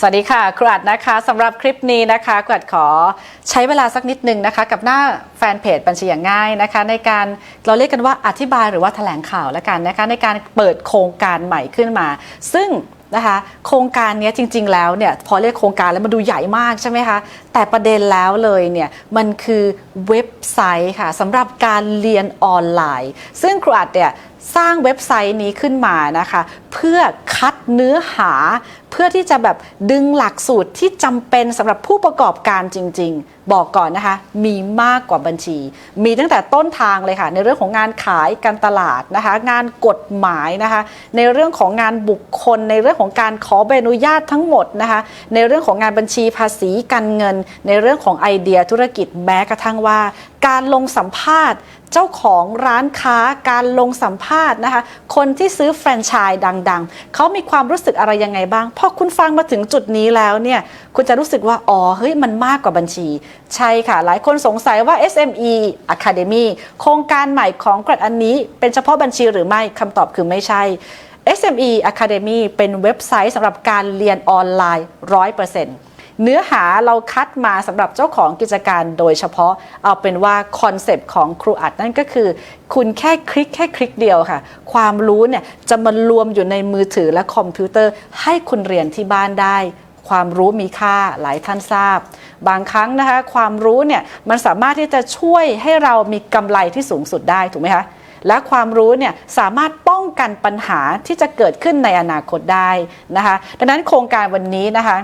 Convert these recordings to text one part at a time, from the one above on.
สวัสดีค่ะครูอัดนะคะสำหรับคลิปนี้นะคะครูอัดขอใช้เวลาสักนิดนึงนะคะ กับหน้าแฟนเพจบัญชีอย่างง่ายนะคะ ในการเราเรียกกันว่าอธิบายหรือว่าแถลงข่าวแล้วกันนะคะ ในการเปิดโครงการใหม่ขึ้นมา ซึ่งนะคะโครงการนี้จริง ๆ แล้วเนี่ยพอเรียกโครงการแล้วมันดูใหญ่มากใช่ไหมคะแต่ประเด็นแล้วเลยเนี่ยมันคือเว็บไซต์ค่ะสำหรับการเรียนออนไลน์ ซึ่งครูอัดเนี่ยสร้างเว็บไซต์นี้ขึ้นมานะคะ เพื่อคัดเนื้อหา พื่อที่จะแบบดึงหลักสูตรที่จำเป็นสำหรับผู้ประกอบการจริง ๆ บอกก่อนนะคะ มีมากกว่าบัญชี มีตั้งแต่ต้นทางเลยค่ะ ในเรื่องของงานขายการตลาดนะคะ งานกฎหมายนะคะ ในเรื่องของงานบุคคล ในเรื่องของการขอใบอนุญาตทั้งหมดนะคะ ในเรื่องของงานบัญชีภาษีการเงิน ในเรื่องของไอเดียธุรกิจแม้กระทั่งว่า การลงสัมภาษณ์ เจ้าของร้านค้าการลงสัมภาษณ์นะคะ คนที่ซื้อแฟรนไชส์ดังๆ เขามีความรู้สึกอะไรยังไงบ้าง พอคุณฟังมาถึงจุดนี้แล้วเนี่ยคุณจะรู้สึกว่า อ๋อ เฮ้ย มันมากกว่าบัญชี ใช่ค่ะ หลายคนสงสัยว่า SME Academy โครงการใหม่ของกรัดอันนี้ เป็นเฉพาะบัญชีหรือไม่คำตอบคือไม่ใช่ SME Academy เป็นเว็บไซต์สำหรับการเรียนออนไลน์ 100% เนื้อหาเราคัดมาสำหรับเจ้าของกิจการโดยเฉพาะเอาเป็นว่าคอนเซปต์ของครูอัดนั่นก็คือ คุณแค่คลิกแค่คลิกเดียวค่ะ ความรู้เนี่ยจะมารวมอยู่ในมือถือและคอมพิวเตอร์ ให้คุณเรียนที่บ้านได้ความรู้มีค่าหลายท่านทราบ บางครั้งนะคะความรู้เนี่ยมันสามารถที่จะช่วยให้เรามีกำไรที่สูงสุดได้ถูกไหมคะและความรู้เนี่ยสามารถป้องกันปัญหาที่จะเกิดขึ้นในอนาคตได้นะคะ ดังนั้นโครงการวันนี้นะคะ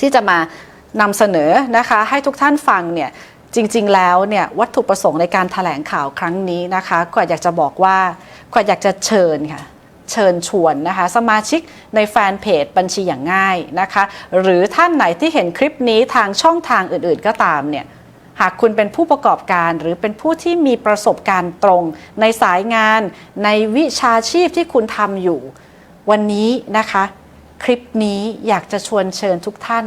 ที่จะมานำเสนอนะคะให้ทุกท่านฟังเนี่ยจริงๆ แล้วเนี่ยวัตถุประสงค์ในการถแถลงข่าวครั้งนี้นะคะก็อยากจะบอกว่าก็อยากจะเชิญค่ะเชิญชวนนะคะสมาชิกในแฟนเพจบัญชีอย่างง่ายนะคะหรือท่านไหนที่เห็นคลิปนี้ทางช่องทางอื่นๆก็ตามเนี่ยหากคุณเป็นผู้ประกอบการหรือเป็นผู้ที่มีประสบการณ์ตรง ในสายงานในวิชาชีพที่คุณทำอยู่ วันนี้นะคะ คลิปนี้อยากจะชวนเชิญทุกท่าน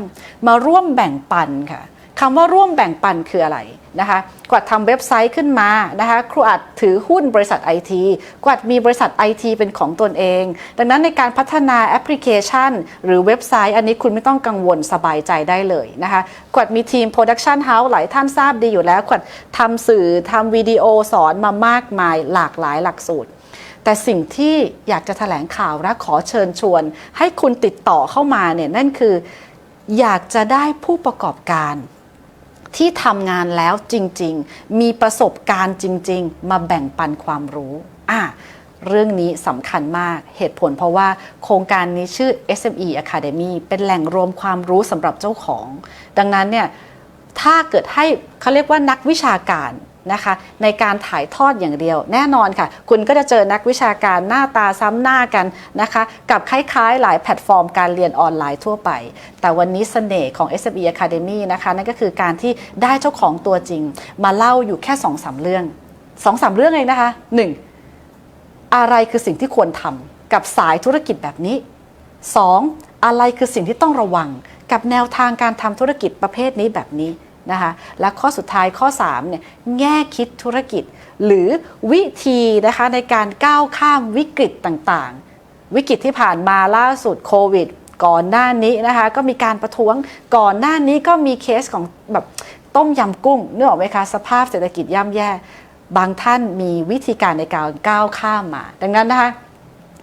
มาร่วมแบ่งปันค่ะคำว่าร่วมแบ่งปันคืออะไรนะคะกวัดทำเว็บไซต์ขึ้นมานะคะครูอัดถือหุ้นบริษัทไอทีกวัดมีบริษัทไอทีเป็นของตนเอง ดังนั้นในการพัฒนาแอปพลิเคชัน หรือเว็บไซต์ อันนี้คุณไม่ต้องกังวลสบายใจได้เลยนะคะกวัดมีทีมโปรดักชันเฮาส์หลายท่านทราบดีอยู่แล้วกวัดทำสื่อทำวิดีโอสอนมามากมายหลากหลายหลักสูตร แต่สิ่งที่อยากจะแถลงข่าวและขอเชิญชวน ให้คุณติดต่อเข้ามาเนี่ยนั่นคืออยากจะได้ผู้ประกอบการที่ทำงานแล้วจริง ๆ มีประสบการณ์จริง ๆ มาแบ่งปันความรู้อะเรื่องนี้สำคัญมากเหตุผลเพราะว่าโครงการนี้ชื่อ SME Academy เป็นแหล่งรวมความรู้สำหรับเจ้าของ ดังนั้นเนี่ยถ้าเกิดให้เขาเรียกว่านักวิชาการ นะคะในการถ่ายทอดอย่างเดียว แน่นอนค่ะ คุณก็จะเจอนักวิชาการหน้าตาซ้ำหน้ากันนะคะกับคล้ายๆ หลายแพลตฟอร์มการเรียนออนไลน์ทั่วไป แต่วันนี้เสน่ห์ของ SME Academy นะคะนั่นก็คือการที่ได้เจ้าของตัวจริง มาเล่าอยู่แค่2อสเรื่อง2อสเรื่องเองนะคะ 1. อะไรคือสิ่งที่ควรทำกับสายธุรกิจแบบนี้ 2. อะไรคือสิ่งที่ต้องระวัง กับแนวทางการทำธุรกิจประเภทนี้แบบนี้ นะคะและข้อสุดท้ายข้อ3เนี่ยแง่คิดธุรกิจ หรือวิธีนะคะในการก้าวข้ามวิกฤตต่างๆ วิกฤตที่ผ่านมาล่าสุดโควิด ก่อนหน้านี้นะคะก็มีการประท้วงก่อนหน้านี้ก็มีเคสของแบบต้มยำกุ้งนึกออกไหมคะสภาพเศรษฐกิจย่ำแย่ บางท่านมีวิธีการในการก้าวข้ามมา ดังนั้นนะคะ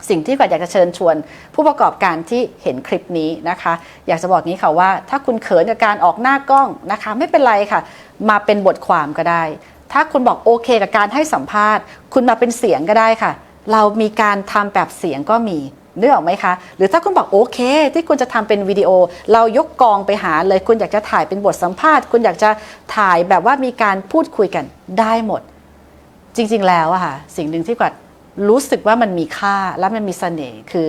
สิ่งที่กว่าอยากจะเชิญชวน ผู้ประกอบการที่เห็นคลิปนี้นะคะ อยากจะบอกนี้ค่ะว่า ถ้าคุณเขินกับการออกหน้ากล้องนะคะ ไม่เป็นไรค่ะ มาเป็นบทความก็ได้ ถ้าคุณบอกโอเคกับการให้สัมภาษณ์ คุณมาเป็นเสียงก็ได้ค่ะ เรามีการทำแบบเสียงก็มีนึกออกไหมคะ หรือถ้าคุณบอกโอเค ที่คุณจะทำเป็นวิดีโอ เรายกกองไปหาเลย คุณอยากจะถ่ายเป็นบทสัมภาษณ์ คุณอยากจะถ่ายแบบว่ามีการพูดคุยกันได้หมด จริง ๆ แล้วอะค่ะ สิ่งหนึ่งที่กวัด รู้สึกว่ามันมีค่าและมันมีเสน่ห์คือ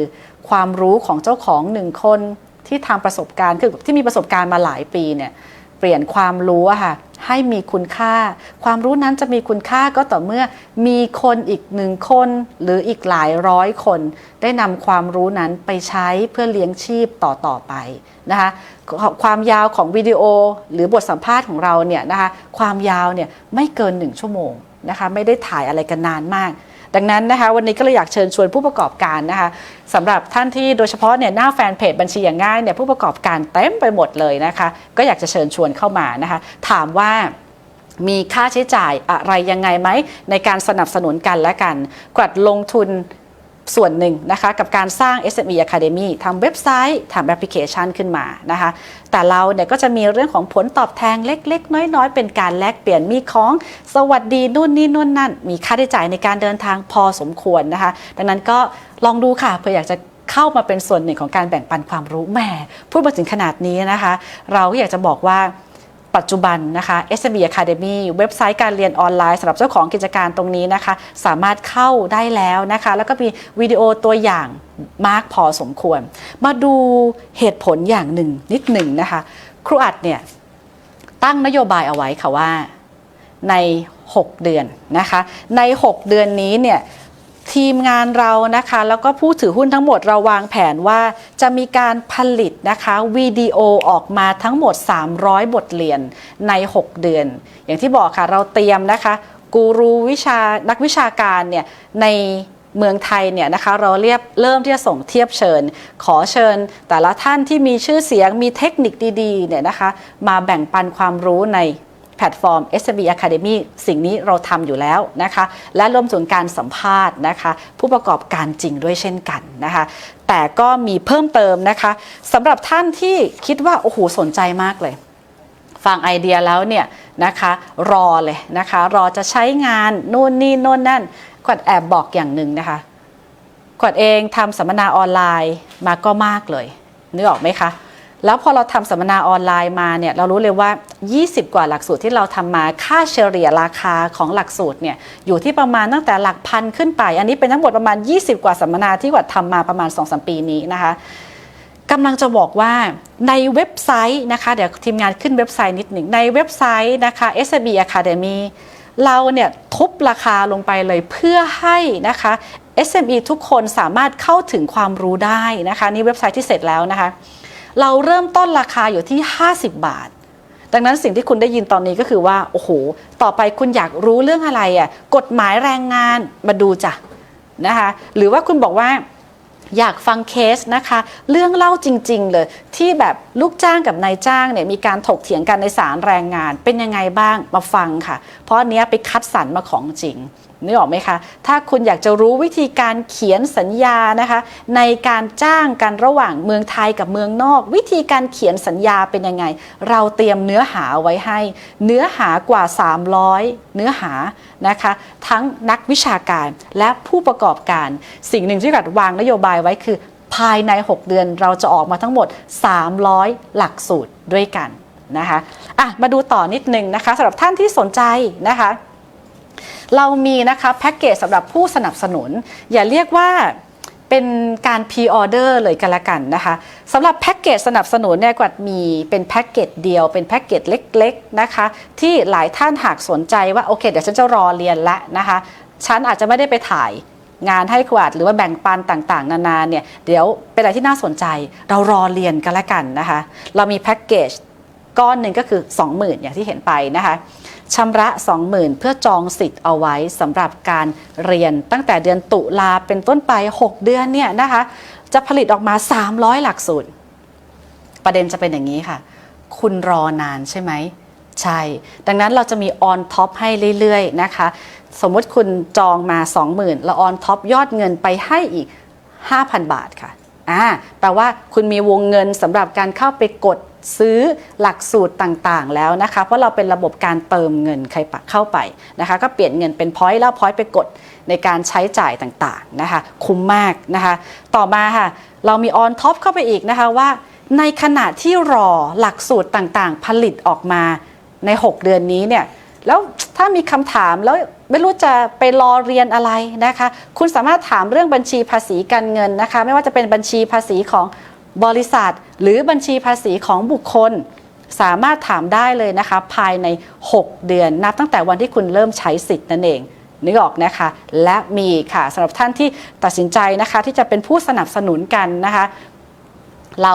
ความรู้ของเจ้าของหนึ่งคนที่ทำประสบการณ์คือที่มีประสบการณ์มาหลายปีเนี่ยเปลี่ยนความรู้อะค่ะให้มีคุณค่า ความรู้นั้นจะมีคุณค่าก็ต่อเมื่อมีคนอีกหนึ่งคนหรืออีกหลายร้อยคน ได้นำความรู้นั้นไปใช้เพื่อเลี้ยงชีพต่อต่อไปนะคะความยาวของวิดีโอหรือบทสัมภาษณ์ของเราเนี่ยนะคะความยาวเนี่ยไม่เกินหนึ่งชั่วโมงนะคะไม่ได้ถ่ายอะไรกันนานมาก ดังนั้นนะคะวันนี้ก็เลยอยากเชิญชวนผู้ประกอบการนะคะสำหรับท่านที่โดยเฉพาะเนี่ยหน้าแฟนเพจบัญชีอย่างง่ายเนี่ยผู้ประกอบการเต็มไปหมดเลยนะคะก็อยากจะเชิญชวนเข้ามานะคะถามว่ามีค่าใช้จ่ายอะไรยังไงไหมในการสนับสนุนกันและกันกวัดลงทุน ส่วนหนึ่งนะคะกับการสร้าง SME Academy ทำเว็บไซต์ทำแอปพลิเคชันขึ้นมานะคะแต่เราเนี่ยก็จะมีเรื่องของผลตอบแทนเล็ก ๆ น้อย ๆ เป็นการแลกเปลี่ยนมีของสวัสดีนู่นนี่นู่นนั่น มีค่าใช้จ่ายในการเดินทางพอสมควรนะคะ ดังนั้นก็ลองดูค่ะเผื่ออยากจะเข้ามาเป็นส่วนหนึ่งของการแบ่งปันความรู้แหมพูดมาถึงขนาดนี้นะคะ เราก็อยากจะบอกว่า ปัจจุบันนะคะ SME Academy เว็บไซต์การเรียนออนไลน์สำหรับเจ้าของกิจการตรงนี้นะคะ สามารถเข้าได้แล้วนะคะ แล้วก็มีวิดีโอตัวอย่างมากพอสมควร มาดูเหตุผลอย่างหนึ่งนิดหนึ่งนะคะ ครูอัดเนี่ยตั้งนโยบายเอาไว้ค่ะว่าใน 6 เดือนนะคะ ใน 6 เดือนนี้เนี่ย ทีมงานเรานะคะแล้วก็ผู้ถือหุ้นทั้งหมดเราวางแผนว่าจะมีการผลิตนะคะวิดีโอออกมาทั้งหมด 300 บทเรียนใน 6 เดือน อย่างที่บอกค่ะเราเตรียมนะคะกูรูวิชานักวิชาการเนี่ยในเมืองไทยเนี่ยนะคะเราเรียบเริ่มที่จะส่งเทียบเชิญ ขอเชิญ แต่ละท่านที่มีชื่อเสียงมีเทคนิคดีๆเนี่ยนะคะมาแบ่งปันความรู้ใน แพลตฟอร์ม SME Academy สิ่งนี้เราทำอยู่แล้วนะคะ และรวมถึงการสัมภาษณ์นะคะ ผู้ประกอบการจริงด้วยเช่นกันนะคะ แต่ก็มีเพิ่มเติมนะคะสำหรับท่านที่คิดว่า โอ้โห สนใจมากเลย ฟังไอเดียแล้วเนี่ยนะคะ รอเลยนะคะ รอจะใช้งานนู่นนี่โน่นนั่นกวดแอบบอกอย่างหนึ่งนะคะกวดเองทำสัมมนาออนไลน์มาก็มากเลยนึกออกไหมคะ แล้วพอเราทำสัมมนาออนไลน์มาเนี่ยเรารู้เลยว่า 20 กว่าหลักสูตรที่เราทำมาค่าเฉลี่ยราคาของหลักสูตรเนี่ยอยู่ที่ประมาณตั้งแต่หลักพันขึ้นไป อันนี้เป็นทั้งหมดประมาณ 20 กว่าสัมมนาที่กวัดทำมาประมาณ 2-3 ปีนี้นะคะกำลังจะบอกว่าในเว็บไซต์นะคะเดี๋ยวทีมงานขึ้นเว็บไซต์นิดหนึ่งในเว็บไซต์นะคะ SB Academy เราเนี่ยทุบราคาลงไปเลยเพื่อให้นะคะ SME ทุกคนสามารถเข้าถึงความรู้ได้นะคะนี่เว็บไซต์ที่เสร็จแล้วนะคะ เราเริ่มต้นราคาอยู่ที่ 50 บาท ดังนั้นสิ่งที่คุณได้ยินตอนนี้ก็คือว่า โอ้โห ต่อไปคุณอยากรู้เรื่องอะไรอะกฎหมายแรงงานมาดูจ้ะนะคะหรือว่าคุณบอกว่าอยากฟังเคสนะคะ เรื่องเล่าจริง ๆ เลยที่แบบ ลูกจ้างกับนายจ้างเนี่ยมีการถกเถียงกันในศาลแรงงาน เป็นยังไงบ้างมาฟังค่ะ เพราะอันเนี้ยไปคัดสรรมาของจริงนึกออกไหมคะ ถ้าคุณอยากจะรู้วิธีการเขียนสัญญานะคะ ในการจ้างกันระหว่างเมืองไทยกับเมืองนอก วิธีการเขียนสัญญาเป็นยังไง เราเตรียมเนื้อหาไว้ให้ เนื้อหากว่า 300 เนื้อหานะคะ ทั้งนักวิชาการและผู้ประกอบการ สิ่งหนึ่งที่กัดวางนโยบายไว้คือ ภายใน 6 เดือนเราจะออกมาทั้งหมด 300 หลักสูตรด้วยกันนะคะอะมาดูต่อนิดนึงนะคะสำหรับท่านที่สนใจนะคะ เรามีนะคะแพ็กเกจสำหรับผู้สนับสนุน อย่าเรียกว่าเป็นการพ r ออเดอร์เลยกันละกันนะคะสำหรับแพ็กเกจสนับสนุนเนี่ยกวัดมีเป็นแพ็กเกจเดียวเป็นแพ็กเกจเล็กๆนะคะ ที่หลายท่านหากสนใจว่าโอเค เดี๋ยวฉันจะรอเรียนละนะคะ ฉันอาจจะไม่ได้ไปถ่าย งานให้ขวดหรือว่าแบ่งปันต่างๆ นานาเนี่ยเดี๋ยวเป็นอะไรที่น่าสนใจ เรารอเรียนกันละกันนะคะ เรามีแพ็กเกจก้อนหนึ่งก็คือ 20,000 อย่างที่เห็นไปนะคะชำระ 20,000 เพื่อจองสิทธิ์เอาไว้สำหรับการเรียนตั้งแต่เดือนตุลาเป็นต้นไป 6 เดือนเนี่ยนะคะ จะผลิตออกมา 300 หลักสูตร ประเด็นจะเป็นอย่างนี้ค่ะ คุณรอนานใช่ไหม ใช่ ดังนั้นเราจะมีออนท็อปให้เรื่อยๆนะคะ สมมติคุณจองมา 20,000แล้วออนท็อปยอดเงินไปให้อีก 5,000 บาทค่ะอ่าแปลว่าคุณมีวงเงินสำหรับการเข้าไปกดซื้อหลักสูตรต่างๆ แล้วนะคะ เพราะเราเป็นระบบการเติมเงินใครปะเข้าไปนะคะ ก็เปลี่ยนเงินเป็นพอยต์แล้วพอยต์ไปกดในการใช้จ่ายต่างๆนะคะ คุ้มมากนะคะ ต่อมาค่ะ เรามีออนท็อปเข้าไปอีกนะคะว่า ในขณะที่รอหลักสูตรต่างๆ ผลิตออกมาใน 6 เดือนนี้เนี่ย แล้วถ้ามีคำถามแล้วไม่รู้จะไปรอเรียนอะไรนะคะ คุณสามารถถามเรื่องบัญชีภาษีการเงินนะคะ ไม่ว่าจะเป็นบัญชีภาษีของบริษัท หรือบัญชีภาษีของบุคคล สามารถถามได้เลยนะคะ ภายใน 6 เดือนนับตั้งแต่วันที่คุณเริ่มใช้สิทธิ์นั่นเองนึกออกนะคะ และมีค่ะสำหรับท่านที่ตัดสินใจนะคะ ที่จะเป็นผู้สนับสนุนกันนะคะ เรา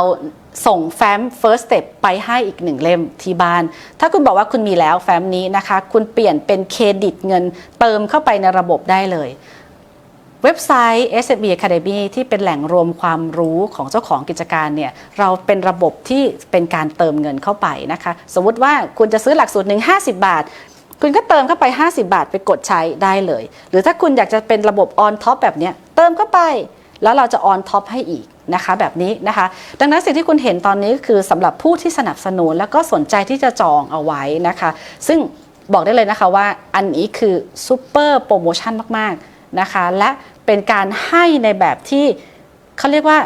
ส่งแฟ้ม first step ไปให้อีกหนึ่งเล่มที่บ้าน ถ้าคุณบอกว่าคุณมีแล้วแฟ้มนี้นะคะ คุณเปลี่ยนเป็นเครดิตเงินเติมเข้าไปในระบบได้เลย เว็บไซต์ SME Academy ที่เป็นแหล่งรวมความรู้ของเจ้าของกิจการเนี่ย เราเป็นระบบที่เป็นการเติมเงินเข้าไปนะคะ สมมติว่าคุณจะซื้อหลักสูตรหนึ่ง50 บาทคุณก็เติมเข้าไป 50 บาทไปกดใช้ได้เลย หรือถ้าคุณอยากจะเป็นระบบ on top แบบเนี้ยเติมเข้าไป แล้วเราจะ on top ให้อีก นะคะแบบนี้นะคะ ดังนั้นสิ่งที่คุณเห็นตอนนี้คือสำหรับผู้ที่สนับสนุน แล้วก็สนใจที่จะจองเอาไว้นะคะ ซึ่งบอกได้เลยนะคะว่าอันนี้คือซูเปอร์โปรโมชั่นมากๆนะคะ และเป็นการให้ในแบบที่เขาเรียกว่า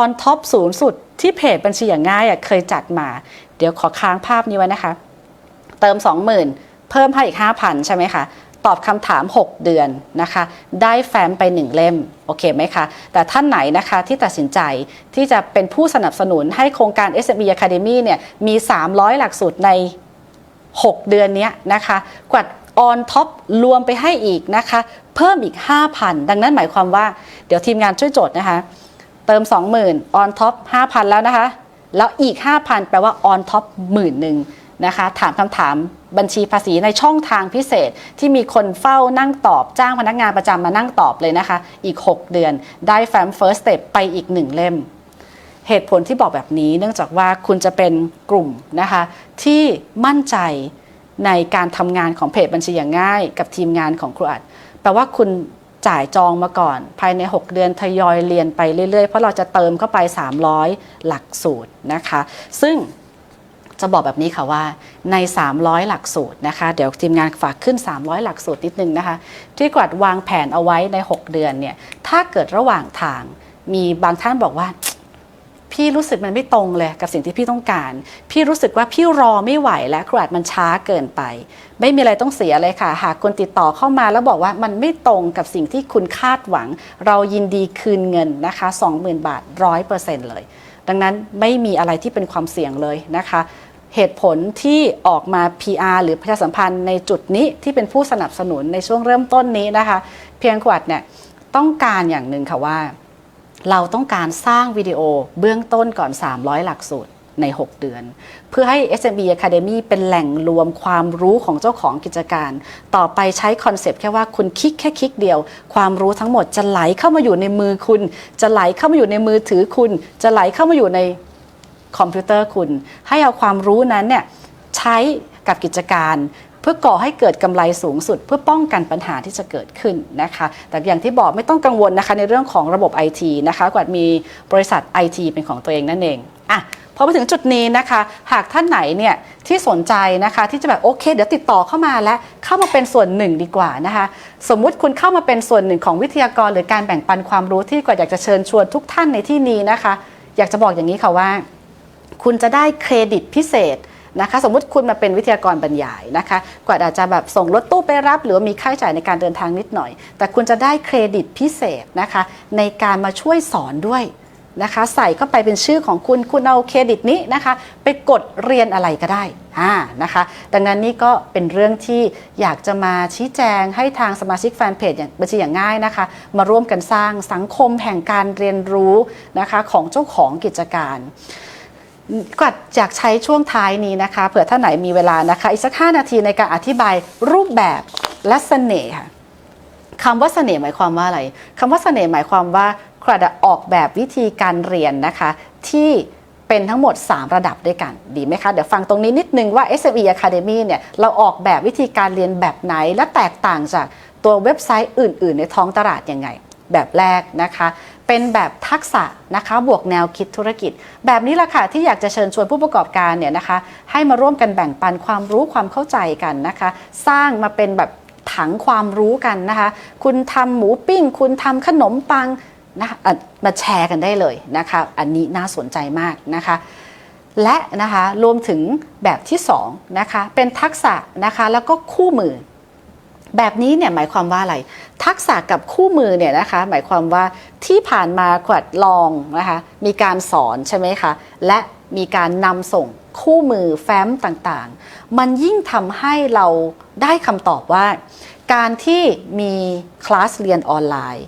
on top สูงสุดที่เพจบัญชีอย่างง่ายเคยจัดมา เดี๋ยวขอค้างภาพนี้ไว้นะคะ เติม 20,000 เพิ่มให้อีก 5,000 ใช่ไหมคะ ตอบคำถาม 6 เดือนนะคะ ได้แฟ้มไป 1 เล่ม โอเคไหมคะ แต่ท่านไหนนะคะที่ตัดสินใจที่จะเป็นผู้สนับสนุนให้โครงการ SME Academy เนี่ยมี 300 หลักสูตรใน 6 เดือนนี้นะคะกวัดออนท็อปรวมไปให้อีกนะคะ เพิ่มอีก 5,000 ดังนั้นหมายความว่า เดี๋ยวทีมงานช่วยจดนะคะ เติม 20,000ออนท็อป5,000 แล้วนะคะ แล้วอีก 5,000 แปลว่าออนท็อปหมื่นหนึ่ง นะคะ ถามคำถามบัญชีภาษีในช่องทางพิเศษที่มีคนเฝ้านั่งตอบจ้างพนักงานประจำมานั่งตอบเลยนะคะ อีก 6 เดือนได้แฟ้ม First Step ไปอีก 1 เล่ม เหตุผลที่บอกแบบนี้เนื่องจากว่าคุณจะเป็นกลุ่มนะคะ ที่มั่นใจในการทำงานของเพจบัญชีอย่างง่าย กับทีมงานของครูอัดแปลว่าคุณจ่ายจองมาก่อน ภายใน 6 เดือนทยอยเรียนไปเรื่อยๆ เพราะเราจะเติมเข้าไป 300 หลักสูตรนะคะ ซึ่ง จะบอกแบบนี้ค่ะว่าใน 300 หลักสูตรนะคะ เดี๋ยวทีมงานฝากขึ้น 300 หลักสูตรนิดนึงนะคะ ที่กวัดวางแผนเอาไว้ใน 6 เดือนเนี่ยถ้าเกิดระหว่างทางมีบางท่านบอกว่าพี่รู้สึกมันไม่ตรงเลยกับสิ่งที่พี่ต้องการ พี่รู้สึกว่าพี่รอไม่ไหวแล้วครูอาจมันช้าเกินไป ไม่มีอะไรต้องเสียเลยค่ะ หากคนติดต่อเข้ามาแล้วบอกว่ามันไม่ตรงกับสิ่งที่คุณคาดหวัง เรายินดีคืนเงินนะคะ 20,000 บาท 100%เลย ดังนั้นไม่มีอะไรที่เป็นความเสี่ยงเลยนะคะ เหตุผลที่ออกมา PR หรือประชาสัมพันธ์ในจุดนี้ที่เป็นผู้สนับสนุนในช่วงเริ่มต้นนี้นะคะ เพียงขวัดเนี่ยต้องการอย่างหนึ่งค่ะว่า เราต้องการสร้างวิดีโอเบื้องต้นก่อน 300 หลักสูตรใน 6 เดือน เพื่อให้ SMB Academy เป็นแหล่งรวมความรู้ของเจ้าของกิจการ ต่อไปใช้คอนเซปต์แค่ว่าคุณคลิกแค่คลิกเดียว ความรู้ทั้งหมดจะไหลเข้ามาอยู่ในมือคุณ จะไหลเข้ามาอยู่ในมือถือคุณ จะไหลเข้ามาอยู่ใน คอมพิวเตอร์คุณ ให้เอาความรู้นั้นเนี่ยใช้กับกิจการเพื่อก่อให้เกิดกำไรสูงสุด เพื่อป้องกันปัญหาที่จะเกิดขึ้นนะคะ แต่อย่างที่บอกไม่ต้องกังวลนะคะในเรื่องของระบบ IT นะคะกว่ามีบริษัท IT เป็นของตัวเองนั่นเองอะพอมาถึงจุดนี้นะคะ หากท่านไหนเนี่ยที่สนใจนะคะที่จะแบบโอเค เดี๋ยวติดต่อเข้ามาและเข้ามาเป็นส่วนหนึ่งดีกว่านะคะ สมมุติคุณเข้ามาเป็นส่วนหนึ่งของวิทยากร หรือการแบ่งปันความรู้ที่กว่าอยากจะเชิญชวนทุกท่านในที่นี้นะคะ อยากจะบอกอย่างนี้ค่ะว่า คุณจะได้เครดิตพิเศษนะคะสมมุติคุณมาเป็นวิทยากรบรรยายนะคะกว่าอาจจะแบบส่งรถตู้ไปรับ หรือมีค่าใช้จ่ายในการเดินทางนิดหน่อย แต่คุณจะได้เครดิตพิเศษนะคะในการมาช่วยสอนด้วยนะคะใส่เข้าไปเป็นชื่อของคุณคุณเอาเครดิตนี้นะคะไปกดเรียนอะไรก็ได้อ่านะคะดังนั้นนี่ก็เป็นเรื่องที่อยากจะมาชี้แจงให้ทางสมาชิกแฟนเพจอย่างบัญชีอย่างง่ายนะคะ มาร่วมกันสร้างสังคมแห่งการเรียนรู้นะคะของเจ้าของกิจการ ก็อยากใช้ช่วงท้ายนี้นะคะ เผื่อท่านไหนมีเวลานะคะ อีกสัก 5 นาทีในการอธิบายรูปแบบและเสน่ห์ค่ะคำว่าเสน่ห์หมายความว่าอะไรคำว่าเสน่ห์หมายความว่าครัดออกแบบวิธีการเรียนนะคะ ที่เป็นทั้งหมด 3 ระดับด้วยกันดีไหมคะ เดี๋ยวฟังตรงนี้นิดนึงว่า SME Academy เนี่ยเราออกแบบวิธีการเรียนแบบไหนและแตกต่างจากตัวเว็บไซต์อื่น ๆ ในท้องตลาดยังไง แบบแรกนะคะเป็นแบบทักษะนะคะบวกแนวคิดธุรกิจ แบบนี้ละค่ะที่อยากจะเชิญชวนผู้ประกอบการเนี่ยนะคะให้มาร่วมกันแบ่งปันความรู้ความเข้าใจกันนะคะ สร้างมาเป็นแบบถังความรู้กันนะคะ คุณทำหมูปิ้ง คุณทำขนมปังนะคะมาแชร์กันได้เลยนะคะ อันนี้น่าสนใจมากนะคะ และนะคะรวมถึงแบบที่2นะคะเป็นทักษะนะคะแล้วก็คู่มือ แบบนี้เนี่ยหมายความว่าอะไร ทักษะกับคู่มือเนี่ยนะคะหมายความว่าที่ผ่านมาขวัดลองนะคะมีการสอนใช่ไหมคะและมีการนำส่งคู่มือแฟ้มต่างๆ มันยิ่งทำให้เราได้คำตอบว่า การที่มีคลาสเรียนออนไลน์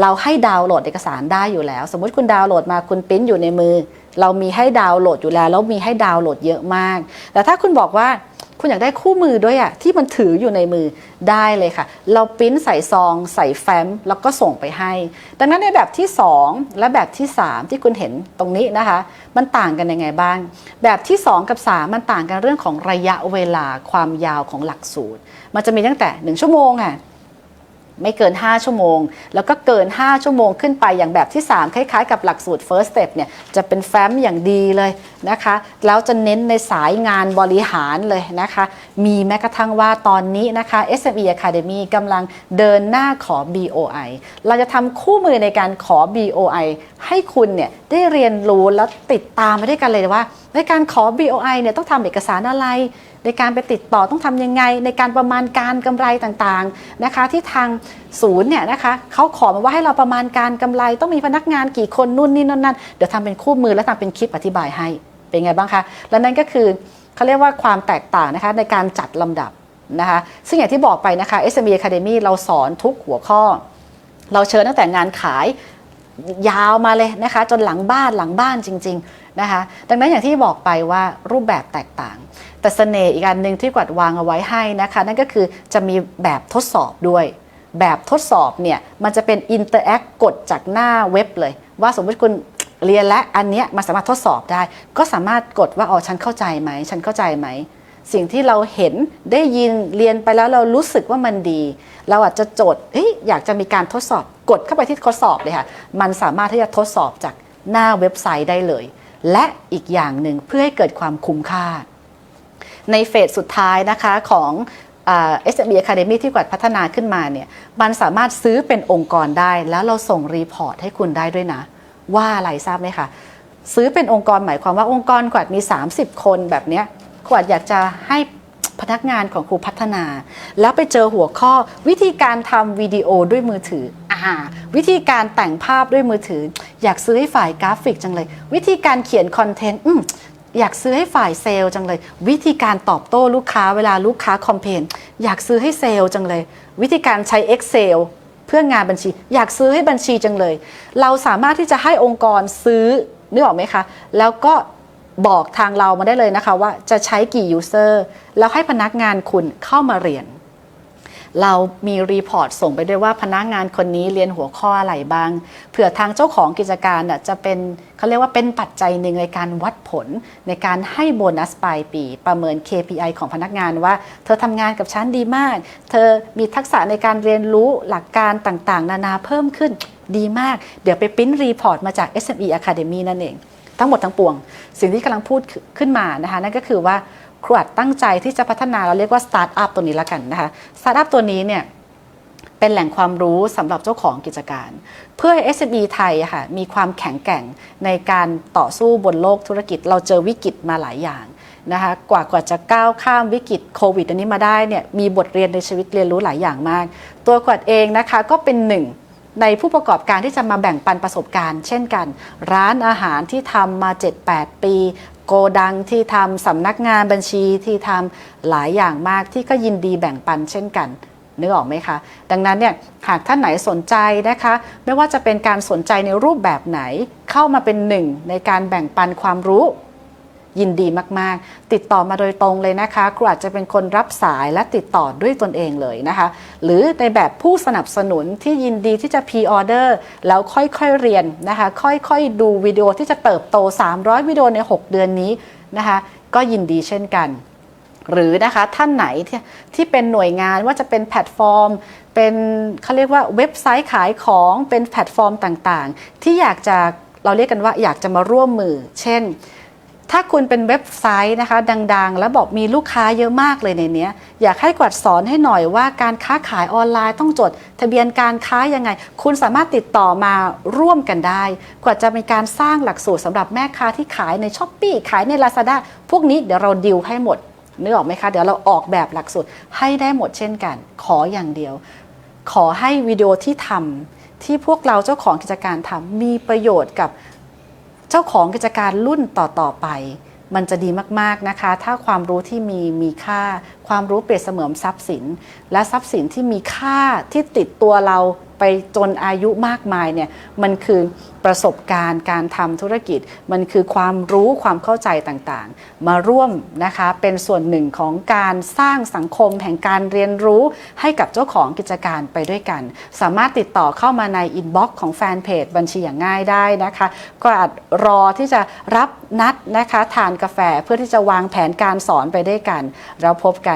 เราให้ดาวน์โหลดเอกสารได้อยู่แล้ว สมมุติคุณดาวน์โหลดมาคุณปิ้นอยู่ในมือ เรามีให้ดาวน์โหลดอยู่แล้วแล้วมีให้ดาวน์โหลดเยอะมาก แต่ถ้าคุณบอกว่า คุณอยากได้คู่มือด้วยอะที่มันถืออยู่ในมือได้เลยค่ะ เราปริ้นใส่ซอง ใส่แฟ้มแล้วก็ส่งไปให้ ดังนั้นในแบบที่ 2 และแบบที่ 3 ที่คุณเห็นตรงนี้นะคะ มันต่างกันยังไงบ้าง แบบที่ 2 กับ 3 มันต่างกันเรื่องของระยะเวลาความยาวของหลักสูตร มันจะมีตั้งแต่ 1 ชั่วโมงค่ะ ไม่เกิน 5 ชั่วโมง แล้วก็เกิน 5 ชั่วโมงขึ้นไปอย่างแบบที่ 3 คล้ายๆ กับหลักสูตร first step เนี่ยจะเป็นแฟ้มอย่างดีเลยนะคะ แล้วจะเน้นในสายงานบริหารเลยนะคะ มีแม้กระทั่งว่าตอนนี้นะคะ SME Academy กำลังเดินหน้าขอ BOI เราจะทำคู่มือในการขอ BOI ให้คุณเนี่ยได้เรียนรู้แล้วติดตามไปด้วยกันเลยว่าในการขอ BOI เนี่ยต้องทำเอกสารอะไร ในการไปติดต่อต้องทำยังไง ในการประมาณการกำไรต่างๆนะคะ ที่ทางศูนย์เนี่ยนะคะเขาขอมาว่าให้เราประมาณการกำไร ต้องมีพนักงานกี่คนนู่นนี่นั่นนั่นเดี๋ยวทำเป็นคู่มือและทำเป็นคลิปอธิบายให้เป็นไงบ้างคะและนั่นก็คือเขาเรียกว่าความแตกต่างนะคะในการจัดลำดับนะคะซึ่งอย่างที่บอกไปนะคะ SME Academy เราสอนทุกหัวข้อ เราเชิญตั้งแต่งานขายยาวมาเลยนะคะ จนหลังบ้านหลังบ้านจริง ๆ นะคะ ดังนั้นอย่างที่บอกไปว่ารูปแบบแตกต่าง แต่เสน่ห์อีกอันหนึ่งที่กวัดวางเอาไว้ให้นะคะ นั่นก็คือจะมีแบบทดสอบด้วย แบบทดสอบเนี่ยมันจะเป็นอินเตอร์แอคกดจากหน้าเว็บเลย ว่าสมมติคุณเรียนและอันเนี้ยมันสามารถทดสอบได้ ก็สามารถกดว่าอ๋อฉันเข้าใจไหมฉันเข้าใจไหมสิ่งที่เราเห็นได้ยินเรียนไปแล้วเรารู้สึกว่ามันดี เราอาจจะโจทย์อยากจะมีการทดสอบกดเข้าไปที่ทดสอบเลยค่ะ มันสามารถที่จะทดสอบจากหน้าเว็บไซต์ได้เลย และอีกอย่างหนึ่งเพื่อให้เกิดความคุ้มค่า ในเฟสสุดท้ายนะคะของเอ่า SME Academy ที่กวัดพัฒนาขึ้นมาเนี่ยมันสามารถซื้อเป็นองค์กรได้ แล้วเราส่งรีพอร์ตให้คุณได้ด้วยนะ ว่าอะไรทราบไหมคะ ซื้อเป็นองค์กรหมายความว่าองค์กรกวัดมี 30 คนแบบเนี้ยกวัดอยากจะให้พนักงานของครูพัฒนา แล้วไปเจอหัวข้อวิธีการทำวิดีโอด้วยมือถือ อ่าวิธีการแต่งภาพด้วยมือถือ อยากซื้อให้ฝ่ายกราฟิกจังเลย วิธีการเขียนคอนเทนต์อืมอยากซื้อให้ฝ่ายเซลล์จังเลย วิธีการตอบโต้ลูกค้าเวลาลูกค้าคอมเพนอยากซื้อให้เซลล์จังเลย วิธีการใช้ Excel เพื่องานบัญชี อยากซื้อให้บัญชีจังเลย เราสามารถที่จะให้องค์กรซื้อนึกออกไหมคะ แล้วก็บอกทางเรามาได้เลยนะคะว่าจะใช้กี่ยูเซอร์แล้วให้พนักงานคุณเข้ามาเรียน เรามีรีพอร์ตส่งไปด้วยว่าพนักงานคนนี้เรียนหัวข้ออะไรบ้าง เผื่อทางเจ้าของกิจการน่ะจะเป็นเขาเรียกว่าเป็นปัจจัยหนึ่งในการวัดผลในการให้โบนัสปลายปี ประเมิน KPI ของพนักงานว่า เธอทำงานกับฉันดีมาก เธอมีทักษะในการเรียนรู้หลักการต่างๆ นานาเพิ่มขึ้นดีมาก เดี๋ยวไปปริ้นรีพอร์ตมาจาก SME Academy นั่นเอง ทั้งหมดทั้งปวง สิ่งที่กำลังพูดขึ้นมานะคะนั่นก็คือว่า ครูอัดตั้งใจที่จะพัฒนาเราเรียกว่าสตาร์ทอัพตัวนี้ละกันนะคะสตาร์ทอัพตัวนี้เนี่ยเป็นแหล่งความรู้สำหรับเจ้าของกิจการ เพื่อให้ SME ไทยค่ะมีความแข็งแกร่งในการต่อสู้บนโลกธุรกิจ เราเจอวิกฤตมาหลายอย่างนะคะกว่ากว่าจะก้าวข้ามวิกฤตโควิดอันนี้มาได้เนี่ยมีบทเรียนในชีวิตเรียนรู้หลายอย่างมาก ตัวกวดเองนะคะก็เป็นหนึ่งในผู้ประกอบการที่จะมาแบ่งปันประสบการณ์ เช่นกัน ร้านอาหารที่ทำมา 7-8 ปี โกดังที่ทำสำนักงานบัญชีที่ทำหลายอย่างมากที่ก็ยินดีแบ่งปันเช่นกันนึกออกไหมคะ ดังนั้นเนี่ยหากท่านไหนสนใจนะคะ ไม่ว่าจะเป็นการสนใจในรูปแบบไหน เข้ามาเป็นหนึ่งในการแบ่งปันความรู้ ยินดีมากๆ ติดต่อมาโดยตรงเลยนะคะครูอาจจะเป็นคนรับสายและติดต่อด้วยตนเองเลยนะคะ หรือในแบบผู้สนับสนุนที่ยินดีที่จะ pre order แล้วค่อยๆเรียนนะคะ ค่อยๆดูวิดีโอที่จะเติบโต 300 วิดีโอใน 6 เดือนนี้นะคะ ก็ยินดีเช่นกันหรือนะคะท่านไหนที่ที่เป็นหน่วยงานว่าจะเป็นแพลตฟอร์ม เป็นเขาเรียกว่าเว็บไซต์ขายของเป็นแพลตฟอร์มต่างๆ ที่อยากจะเราเรียกกันว่าอยากจะมาร่วมมือ เช่น ถ้าคุณเป็นเว็บไซต์นะคะ ดังๆ แล้วบอกมีลูกค้าเยอะมากเลยในเนี้ยอยากให้กวัดสอนให้หน่อยว่าการค้าขายออนไลน์ต้องจด ทะเบียนการค้ายังไง คุณสามารถติดต่อมาร่วมกันได้ กว่าจะมีการสร้างหลักสูตรสำหรับแม่ค้าที่ขายในช้อปปีขายใน Lazada พวกนี้เดี๋ยวเราดิวให้หมดนึกออกไหมคะ เดี๋ยวเราออกแบบหลักสูตรให้ได้หมดเช่นกัน ขออย่างเดียว ขอให้วิดีโอที่ทำที่พวกเราเจ้าของกิจการทำมีประโยชน์กับ เจ้าของกิจการรุ่นต่อๆไป มันจะดีมากๆนะคะ ถ้าความรู้ที่มีมีค่า ความรู้เปรียบเสมือนทรัพย์สิน และทรัพย์สินที่มีค่าที่ติดตัวเราไปจนอายุมากมายเนี่ยมันคือประสบการณ์การทำธุรกิจ มันคือความรู้ความเข้าใจต่างๆ มาร่วมนะคะเป็นส่วนหนึ่งของการสร้างสังคมแห่งการเรียนรู้ให้กับเจ้าของกิจการไปด้วยกัน สามารถติดต่อเข้ามาในอินบ็อกซ์ของแฟนเพจบัญชีอย่างง่ายได้นะคะ ก็อาจรอที่จะรับนัดนะคะทานกาแฟเพื่อที่จะวางแผนการสอนไปด้วยกันเราพบกัน